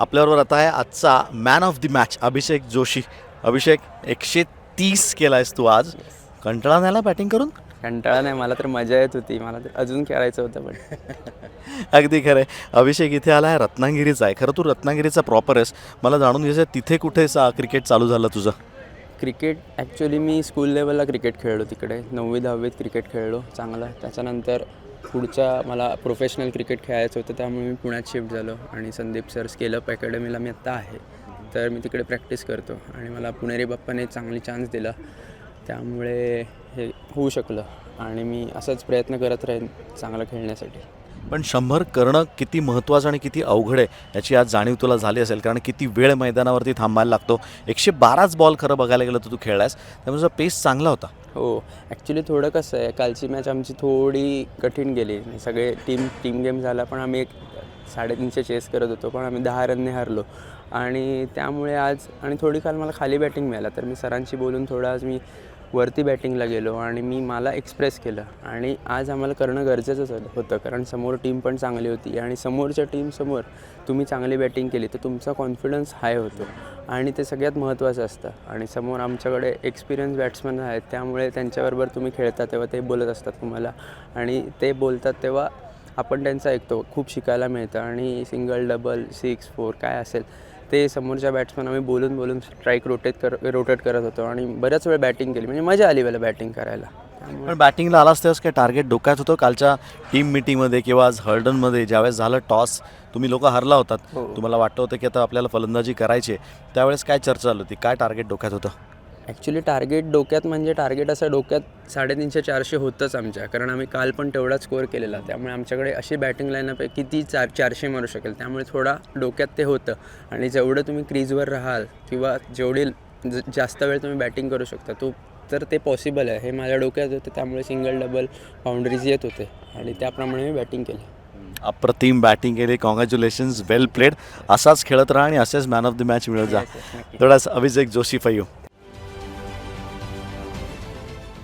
आपल्याबरोबर आता आहे आजचा man of the match Abhishek Joshi. Abhishek एकशे तीस केलायस तू आज. कंटाळा नाही बॅटिंग करून? कंटाळा नाही मला तर मजा येत होती. मला तर अजून खेळायचं होतं पण. अगदी खरं आहे अभिषेक इथे आला आहे रत्नागिरीचा आहे. खरं तू रत्नागिरीचा प्रॉपर आहेस. मला जाणून घ्यायचं आहे, तिथे कुठे सा क्रिकेट चालू झालं तुझं? क्रिकेट ॲक्च्युली मी स्कूल लेवलला क्रिकेट खेळलो तिकडे. नववी दहावीत क्रिकेट खेळलो चांगलं. त्याच्यानंतर पुढच्या मला प्रोफेशनल क्रिकेट खेळायचं होतं त्यामुळे मी पुण्यात शिफ्ट झालो आणि संदीप सर स्केलअप अकॅडमीला मी आत्ता आहे. तर मी तिकडे प्रॅक्टिस करतो आणि मला पुणेरी बाप्पाने चांगली चान्स दिला. त्यामुळे हे होऊ शकलं आणि मी असाच प्रयत्न करत राहीन चांगलं खेळण्यासाठी. पण शंभर करणं किती महत्त्वाचं आणि किती अवघड आहे याची आज जाणीव तुला झाली असेल कारण किती वेळ मैदानावरती थांबायला लागतो. एकशे बाराच बॉल खरं बघायला गेलं तर तू खेळलायस त्यामुळे तुझा पेस चांगला होता. हो ॲक्च्युली थोडं कसं आहे कालची मॅच आमची थोडी कठीण गेली. सगळे टीम टीम गेम झाला पण आम्ही एक साडेतीनशे चेस करत होतो पण आम्ही दहा रनने हारलो. आणि त्यामुळे आज आणि थोडी काल मला खाली बॅटिंग मिळाला तर मी सरांशी बोलून थोडं आज मी वरती बॅटिंगला गेलो आणि मी मला एक्सप्रेस केलं. आणि आज आम्हाला करणं गरजेचंच होतं- होतं. कारण समोर टीम पण चांगली होती आणि समोरच्या टीमसमोर तुम्ही चांगली बॅटिंग केली तर तुमचा कॉन्फिडन्स हाय होतो. आणि ते सगळ्यात महत्त्वाचं असतं. आणि समोर आमच्याकडे एक्सपिरियन्स बॅट्समन आहेत त्यामुळे त्यांच्याबरोबर तुम्ही खेळता तेव्हा ते बोलत असतात तुम्हाला. आणि ते बोलतात तेव्हा आपण त्यांचं ऐकतो खूप शिकायला मिळतं. आणि सिंगल डबल सिक्स फोर काय असेल ते समोरच्या बॅट्समन आम्ही बोलून बोलून स्ट्राईक रोटेट कर रोटेट करत होतो आणि बऱ्याच वेळ बॅटिंग केली. म्हणजे मजा आली मला बॅटिंग करायला. पण बॅटिंगला आलास तेव्हाच काय टार्गेट डोक्यात होतं? कालच्या टीम मिटिंगमध्ये किंवा आज हर्डनमध्ये ज्यावेळेस झालं टॉस तुम्ही लोक हरला होतात. हो. तुम्हाला वाटतं होतं की आता आपल्याला फलंदाजी करायची त्यावेळेस काय चर्चा झाली होती? काय टार्गेट डोक्यात होतं? ॲक्च्युली टार्गेट डोक्यात म्हणजे टार्गेट असं डोक्यात साडेतीनशे चारशे होतंच आमच्या. कारण आम्ही काल पण तेवढाच स्कोअर केलेला. त्यामुळे आमच्याकडे अशी बॅटिंग लाईनअप आहे की ती चार चारशे मारू शकेल. त्यामुळे थोडा डोक्यात ते होतं. आणि जेवढं तुम्ही क्रीजवर राहाल किंवा जेवढी ज- जास्त वेळ तुम्ही बॅटिंग करू शकता तो तर ते पॉसिबल आहे. हे माझ्या डोक्यात होतं. त्यामुळे सिंगल डबल बाउंड्रीज येत होते. आणि त्याप्रमाणे मी बॅटिंग केली. अप्रतिम बॅटिंग केली. कॉंग्रॅच्युलेशन्स वेल प्लेड असाच खेळत राहा आणि असेच मॅन ऑफ द मॅच मिळत जा. तेवढाच अभिषेक जोशी फयू.